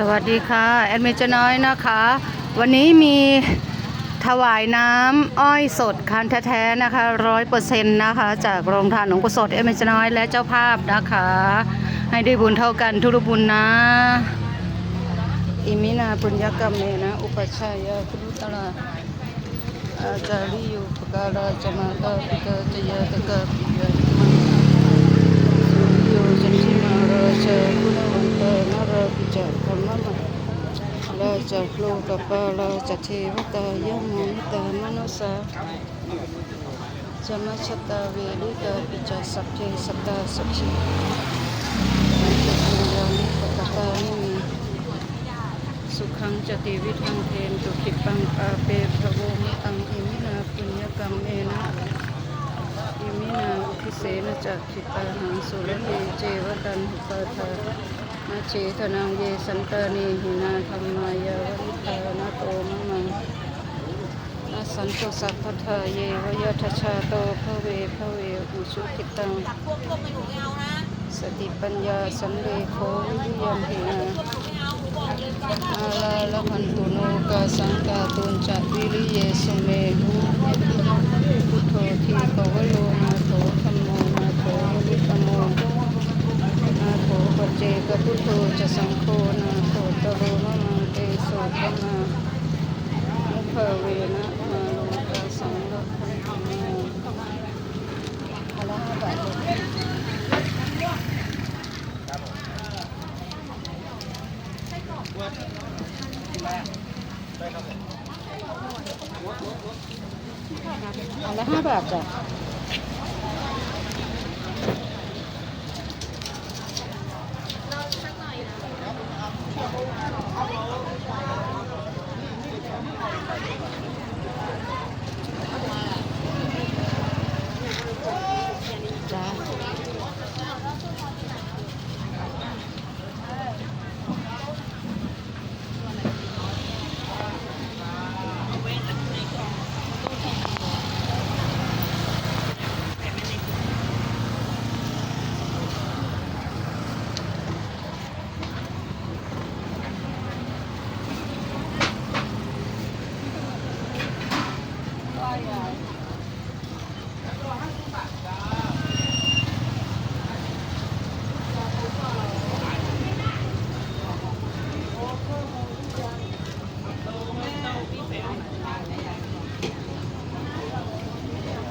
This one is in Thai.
สวัสดีค่ะ แอดมินจน้อยนะคะ วันนี้มีถวายน้ำอ้อยสดคันแท้ๆนะคะร้อยเปอร์เซ็นต์นะคะจากโรงทานหลวงปู่สด แอดมินจน้อยและเจ้าภาพนะคะ ให้ได้บุญเท่ากันทุกบุญนะ อิมินาปุญญกรรมเมนะ อุปชฌายาครุตระอาจาริยุปการาจมาตาปิกาจยาตกาปิยามังโยจันทมาราชากุณวันตานาราปิจาธรรมะ ราชาโลกปาราชเทวตายามุนิตามนุสาจมัชตาเวริกาปิจาสัพเพสัตตาสัพพิอันตุปัญญานิปตตานิมีสุขังจติวิทังเทนตุขิปังอาเปพระโวมตังอิมินาปุญญกรรมเมนะอิมินาอุทิเสนจักขิตาหังสุรเยเจวตันหุปาทา นาเจตนังเยสันตานีหินาธรรมายาวริตานาโตมะมังนาสันตุสัพพทาเยวยัทชาโตภเวภเวอุชุกิตังสติปัญญาสันเลโควิยัมหินาอาลาละพันตุโนกาสังกาตุนจัวิริเยสุเมหุ พุทโธทีปวโลนาโถธรรมโมนาโถวิปโมนาโถปัจเจกพุทโธจะ สังโฆนาโถตโรมะมังเตโสธนามุขเวนะมาโลกาสังโฆพันธนาอะระหะบาทอะละห้าบาทจ้ะายอะตัวห้าสิบบาทจ้า